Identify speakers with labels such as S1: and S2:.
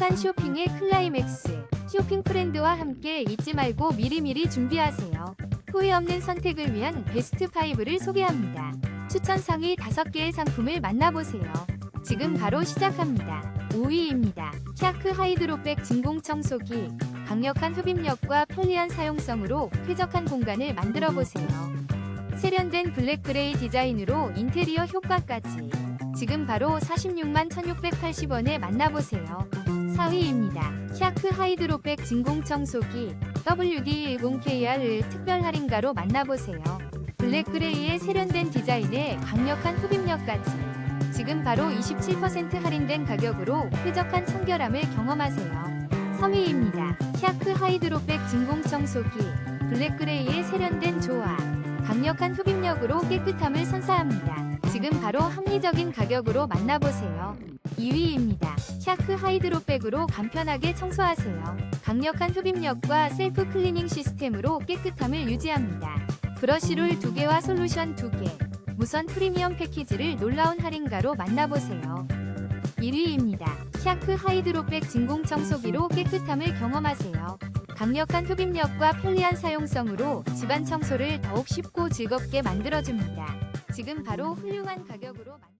S1: 행복한 쇼핑의 클라이맥스. 쇼핑 프렌드와 함께 잊지 말고 미리미리 준비하세요. 후회 없는 선택을 위한 베스트 5를 소개합니다. 추천 상위 5개의 상품을 만나보세요. 지금 바로 시작합니다. 5위입니다. 샤크 하이드로백 진공 청소기. 강력한 흡입력과 편리한 사용성으로 쾌적한 공간을 만들어 보세요. 세련된 블랙 그레이 디자인으로 인테리어 효과까지. 지금 바로 46만 1680원에 만나보세요. 4위입니다. 샤크 하이드로백 진공 청소기 WD10KR을 특별 할인가로 만나보세요. 블랙 그레이의 세련된 디자인에 강력한 흡입력까지. 지금 바로 27% 할인된 가격으로 쾌적한 청결함을 경험하세요. 3위입니다. 샤크 하이드로백 진공 청소기 블랙 그레이의 세련된 조화. 강력한 흡입력으로 깨끗함을 선사합니다. 지금 바로 합리적인 가격으로 만나보세요. 2위입니다. 샤크 하이드로백으로 간편하게 청소하세요. 강력한 흡입력과 셀프 클리닝 시스템으로 깨끗함을 유지합니다. 브러쉬롤 2개와 솔루션 2개, 무선 프리미엄 패키지를 놀라운 할인가로 만나보세요. 1위입니다. 샤크 하이드로백 진공 청소기로 깨끗함을 경험하세요. 강력한 흡입력과 편리한 사용성으로 집안 청소를 더욱 쉽고 즐겁게 만들어줍니다. 지금 바로 훌륭한 가격으로 만...